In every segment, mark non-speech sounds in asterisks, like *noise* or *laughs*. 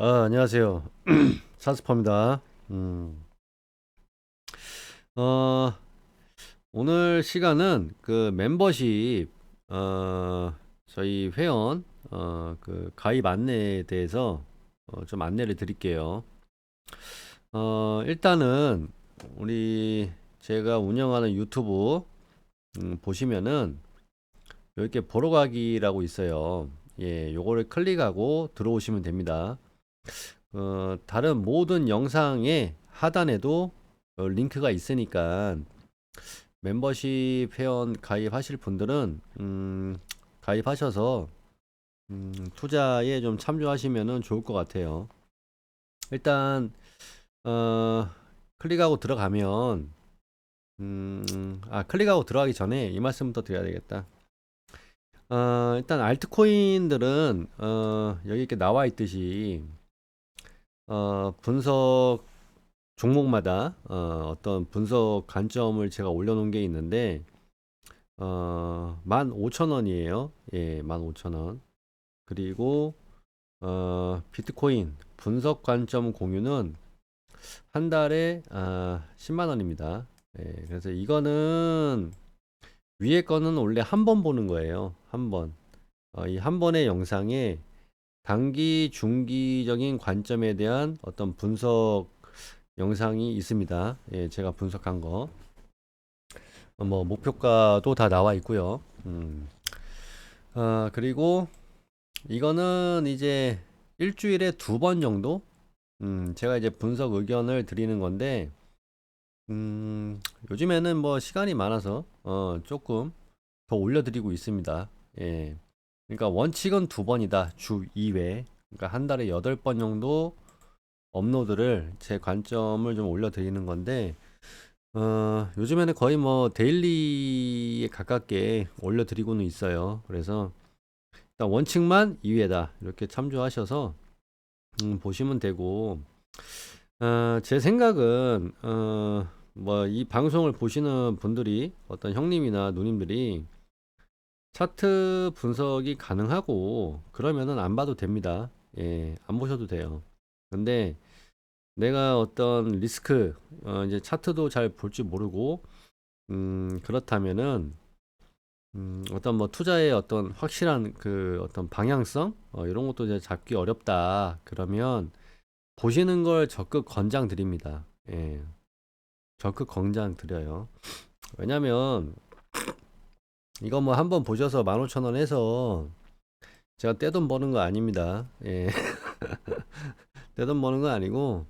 아, 안녕하세요. *clears throat* 사스퍼입니다. 음. 어, 오늘 시간은 그 멤버십, 어, 저희 회원, 어, 그 가입 안내에 대해서 어, 좀 안내를 드릴게요. 어, 일단은 우리 제가 운영하는 유튜브 음, 보시면은 이렇게 보러 가기라고 있어요. 예, 요거를 클릭하고 들어오시면 됩니다. 어, 다른 모든 영상의 하단에도 어, 링크가 있으니까 멤버십 회원 가입하실 분들은 음, 가입하셔서 음, 투자에 좀 참조하시면 좋을 것 같아요. 일단 어, 클릭하고 들어가면 음, 아 클릭하고 들어가기 전에 이 말씀부터 드려야 되겠다. 어, 일단 알트코인들은 어, 여기 이렇게 나와 있듯이 어, 분석 종목마다 어, 어떤 분석 관점을 제가 올려놓은 게 있는데 어, 15,000원이에요. 예, 15,000원. 그리고 어, 비트코인 분석 관점 공유는 한 달에 아, 10만 원입니다. 예, 그래서 이거는 위에 거는 원래 한 번 보는 거예요. 한 번. 어, 이 한 번의 영상에 단기, 중기적인 관점에 대한 어떤 분석 영상이 있습니다. 예, 제가 분석한 거. 어, 뭐, 목표가도 다 나와 있고요. 음. 아, 그리고 이거는 이제 일주일에 두 번 정도? 음, 제가 이제 분석 의견을 드리는 건데, 음, 요즘에는 뭐 시간이 많아서, 어, 조금 더 올려드리고 있습니다. 예. 그러니까 원칙은 두 번이다. 주 2회. 그러니까 한 달에 8번 정도 업로드를 제 관점을 좀 올려드리는 건데, 어, 요즘에는 거의 뭐 데일리에 가깝게 올려드리고는 있어요. 그래서 일단 원칙만 2회다. 이렇게 참조하셔서 음, 보시면 되고, 어, 제 생각은, 어, 뭐 이 방송을 보시는 분들이 어떤 형님이나 누님들이 차트 분석이 가능하고 그러면은 안 봐도 됩니다. 예, 안 보셔도 돼요. 근데 내가 어떤 리스크, 어, 이제 차트도 잘 볼 줄 모르고, 음, 그렇다면은, 음, 어떤 뭐 투자의 어떤 확실한 그 어떤 방향성, 어, 이런 것도 이제 잡기 어렵다. 그러면 보시는 걸 적극 권장 드립니다. 예, 적극 권장 드려요. 왜냐면, 이거 뭐 한번 보셔서 15,000원 해서 제가 떼돈 버는 거 아닙니다. 예. *laughs* 떼돈 버는 거 아니고,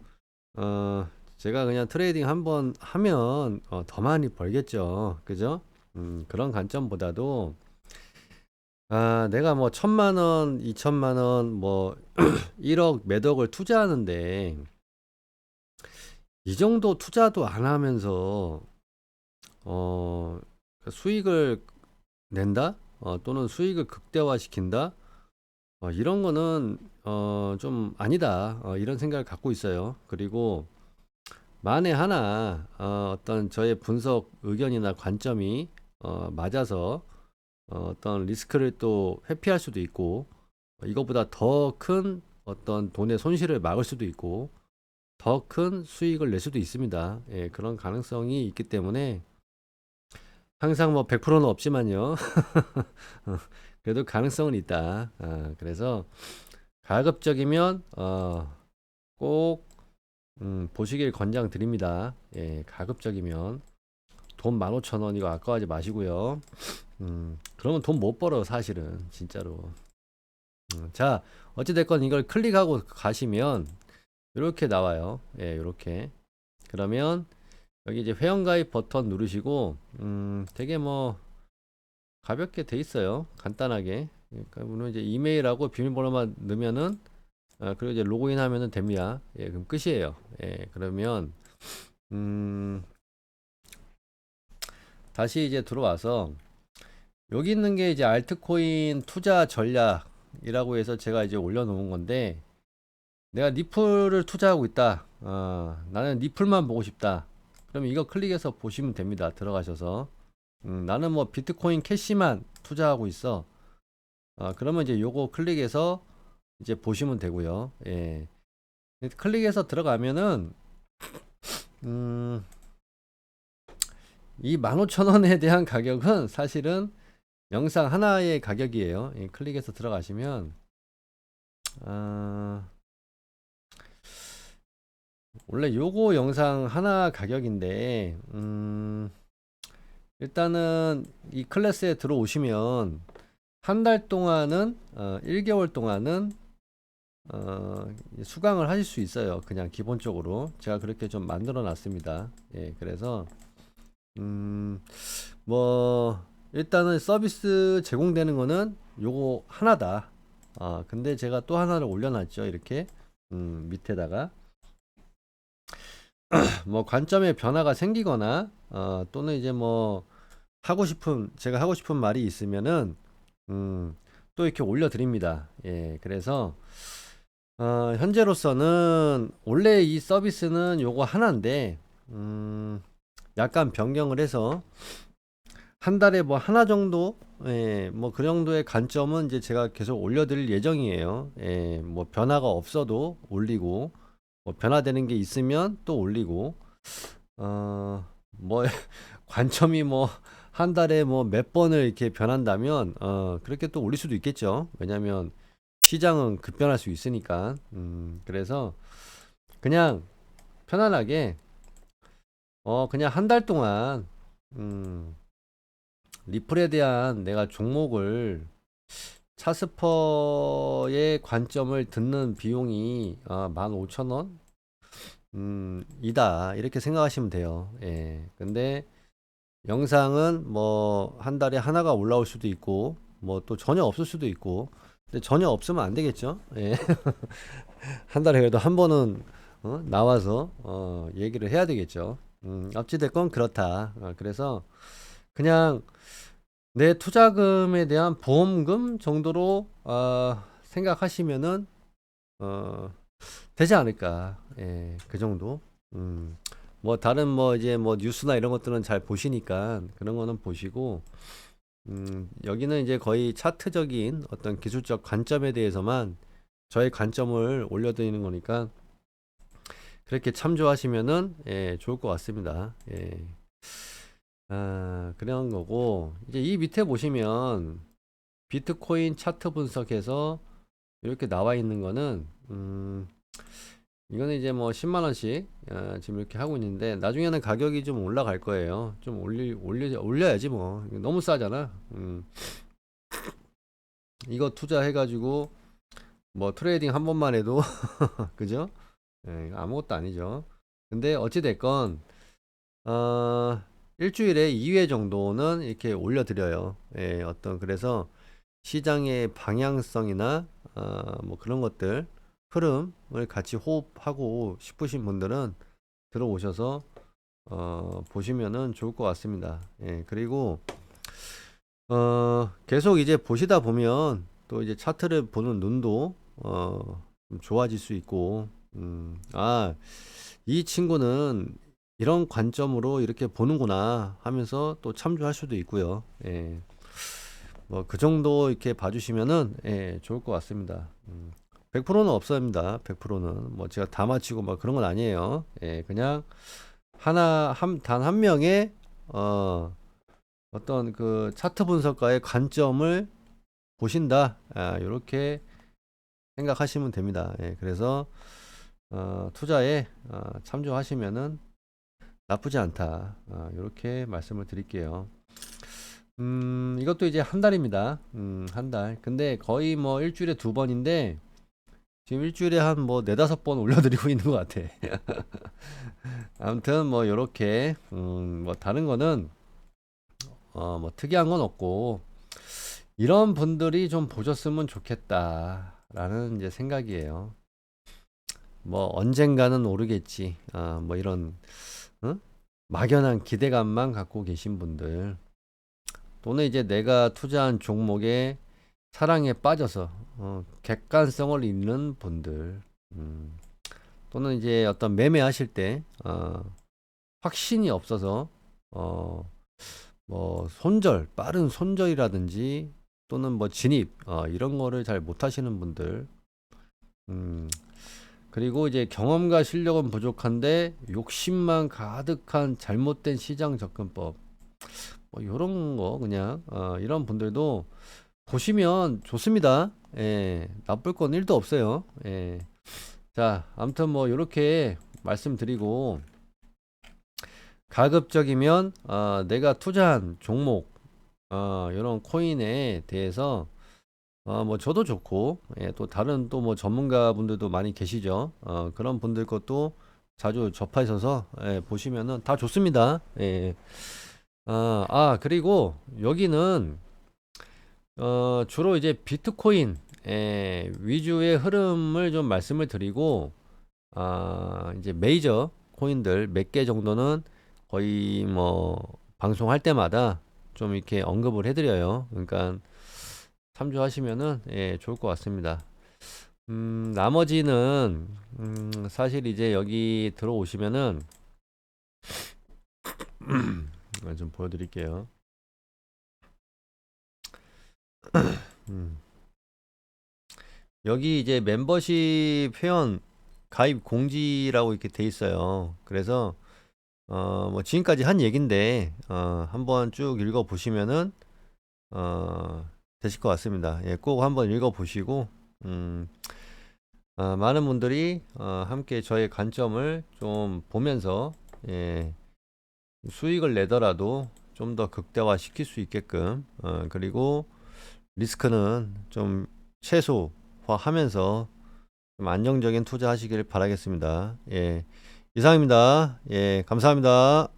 어, 제가 그냥 트레이딩 한번 하면 어, 더 많이 벌겠죠. 그죠? 음, 그런 관점보다도, 아, 내가 뭐 천만 원, 이천만 원, 뭐 1억, 몇 억을 투자하는데, 이 정도 투자도 안 하면서, 어, 수익을 낸다? 어, 또는 수익을 극대화시킨다? 어, 이런 거는 어, 좀 아니다. 어, 이런 생각을 갖고 있어요. 그리고 만에 하나 어, 어떤 저의 분석 의견이나 관점이 어, 맞아서 어, 어떤 리스크를 또 회피할 수도 있고 어, 이것보다 더 큰 어떤 돈의 손실을 막을 수도 있고 더 큰 수익을 낼 수도 있습니다. 예, 그런 가능성이 있기 때문에 항상 뭐 100%는 없지만요. 어, *laughs* 그래도 가능성은 있다. 어, 그래서 가급적이면 어, 꼭 음, 보시길 권장 드립니다. 예, 가급적이면 돈 15,000원 이거 아까워하지 마시고요. 음, 그러면 돈 못 벌어 사실은 진짜로. 음, 자, 어찌됐건 이걸 클릭하고 가시면 이렇게 나와요. 예, 이렇게. 그러면 여기 이제 회원가입 버튼 누르시고 음 되게 뭐 가볍게 돼 있어요. 간단하게. 그러니까 물론 이제 이메일하고 비밀번호만 넣으면은 어, 그리고 이제 로그인 하면은 됩니다. 예 그럼 끝이에요. 예 그러면 음 다시 이제 들어와서 여기 있는 게 이제 알트코인 투자 전략이라고 해서 제가 이제 올려놓은 건데 내가 니플을 투자하고 있다. 어, 나는 니플만 보고 싶다 그럼 이거 클릭해서 보시면 됩니다. 들어가셔서 음, 나는 뭐 비트코인 캐시만 투자하고 있어. 어, 그러면 이제 요거 클릭해서 이제 보시면 되고요. 예. 클릭해서 들어가면은 음, 이 15,000원에 대한 가격은 사실은 영상 하나의 가격이에요. 이 클릭해서 들어가시면 아, 원래 요거 영상 하나 가격인데 음, 일단은 이 클래스에 들어오시면 한 달 동안은 어, 1개월 동안은 어, 수강을 하실 수 있어요. 그냥 기본적으로 제가 그렇게 좀 만들어 놨습니다. 예, 그래서 음, 뭐 일단은 서비스 제공되는 거는 요거 하나다. 아, 근데 제가 또 하나를 올려놨죠. 이렇게 음, 밑에다가 *clears throat* 뭐 관점에 변화가 생기거나 어, 또는 이제 뭐 하고 싶은 제가 하고 싶은 말이 있으면은 음, 또 이렇게 올려드립니다. 예, 그래서 어, 현재로서는 원래 이 서비스는 요거 하나인데 음, 약간 변경을 해서 한 달에 뭐 하나 정도 예, 뭐 그 정도의 관점은 이제 제가 계속 올려드릴 예정이에요. 예, 뭐 변화가 없어도 올리고 뭐 변화되는 게 있으면 또 올리고 어, 뭐 *laughs* 관점이 뭐 한 달에 뭐 몇 번을 이렇게 변한다면 어, 그렇게 또 올릴 수도 있겠죠. 왜냐면 시장은 급변할 수 있으니까. 음, 그래서 그냥 편안하게 어, 그냥 한 달 동안 음, 리플에 대한 내가 종목을 차스퍼의 관점을 듣는 비용이 아, 15,000원? 음, 이다. 이렇게 생각하시면 돼요. 예. 근데 영상은 뭐 한 달에 하나가 올라올 수도 있고 뭐 또 전혀 없을 수도 있고 근데 전혀 없으면 안 되겠죠. 예. *laughs* 한 달에 그래도 한 번은 어, 나와서 어, 얘기를 해야 되겠죠. 음, 어찌됐건 그렇다. 어, 그래서 그냥 내 투자금에 대한 보험금 정도로 어, 생각하시면은 어, 되지 않을까. 예, 그 정도. 음, 뭐 다른 뭐 이제 뭐 뉴스나 이런 것들은 잘 보시니까 그런 거는 보시고 음, 여기는 이제 거의 차트적인 어떤 기술적 관점에 대해서만 저의 관점을 올려드리는 거니까 그렇게 참조하시면은 예, 좋을 것 같습니다. 예. 아, 그런 거고 이제 이 밑에 보시면 비트코인 차트 분석해서 이렇게 나와 있는 거는 음, 이거는 이제 뭐 10만 원씩 아, 지금 이렇게 하고 있는데 나중에는 가격이 좀 올라갈 거예요. 좀 올리 올려 올려야지 뭐 너무 싸잖아. 음. 이거 투자해 가지고 뭐 트레이딩 한 번만 해도 *laughs* 그죠? 예, 아무것도 아니죠. 근데 어찌 됐건 어, 일주일에 2회 정도는 이렇게 올려드려요. 예, 어떤 그래서 시장의 방향성이나 어, 뭐 그런 것들 흐름을 같이 호흡하고 싶으신 분들은 들어오셔서 어, 보시면은 좋을 것 같습니다. 예, 그리고 어, 계속 이제 보시다 보면 또 이제 차트를 보는 눈도 어, 좀 좋아질 수 있고, 음, 아, 이 친구는 이런 관점으로 이렇게 보는구나 하면서 또 참조할 수도 있고요. 예. 뭐 그 정도 이렇게 봐주시면은 예, 좋을 것 같습니다. 음, 100%는 없습니다. 100%는 뭐 제가 다 맞히고 막 그런 건 아니에요. 예, 그냥 하나 한단한 명의 어 어떤 그 차트 분석가의 관점을 보신다. 아, 이렇게 생각하시면 됩니다. 예, 그래서 어, 투자에 어, 참조하시면은 나쁘지 않다. 어, 이렇게 말씀을 드릴게요. 음, 이것도 이제 한 달입니다. 음, 한 달. 근데 거의 뭐 일주일에 두 번인데 지금 일주일에 한 뭐 네다섯 번 올려드리고 *laughs* 있는 것 같아. *laughs* 아무튼 뭐 요렇게 음, 뭐 다른 거는 어, 뭐 특이한 건 없고 이런 분들이 좀 보셨으면 좋겠다라는 이제 생각이에요. 뭐 언젠가는 오르겠지. 아, 뭐 이런 어? 막연한 기대감만 갖고 계신 분들. 또는 이제 내가 투자한 종목에 사랑에 빠져서 어, 객관성을 잃는 분들. 음, 또는 이제 어떤 매매하실 때 어, 확신이 없어서 어, 뭐 손절 빠른 손절이라든지 또는 뭐 진입 어, 이런 거를 잘 못하시는 분들. 음, 그리고 이제 경험과 실력은 부족한데 욕심만 가득한 잘못된 시장 접근법. 뭐 요런 거 그냥 어, 이런 분들도 보시면 좋습니다. 예, 나쁠 건 1도 없어요. 예. 자, 아무튼 뭐 요렇게 말씀드리고 가급적이면 어, 내가 투자한 종목 어, 이런 코인에 대해서 어, 뭐 저도 좋고 예, 또 다른 또 뭐 전문가분들도 많이 계시죠. 어, 그런 분들 것도 자주 접하셔서 예, 보시면은 다 좋습니다. 예. 아, 아 그리고 여기는 어, 주로 이제 비트코인 예, 위주의 흐름을 좀 말씀을 드리고 아, 이제 메이저 코인들 몇 개 정도는 거의 뭐 방송할 때마다 좀 이렇게 언급을 해드려요. 그러니까 참조하시면은 예, 좋을 것 같습니다. 음, 나머지는 음, 사실 이제 여기 들어오시면은 좀 보여드릴게요. 음. 여기 이제 멤버십 회원 가입 공지라고 이렇게 돼 있어요. 그래서 어, 뭐 지금까지 한 얘긴데 어, 한번 쭉 읽어 보시면은 어, 되실 것 같습니다. 예, 꼭 한번 읽어 보시고 음, 어, 많은 분들이 어, 함께 저의 관점을 좀 보면서 예, 수익을 내더라도 좀 더 극대화 시킬 수 있게끔 어, 그리고 리스크는 좀 최소화하면서 좀 안정적인 투자하시길 바라겠습니다. 예, 이상입니다. 예, 감사합니다.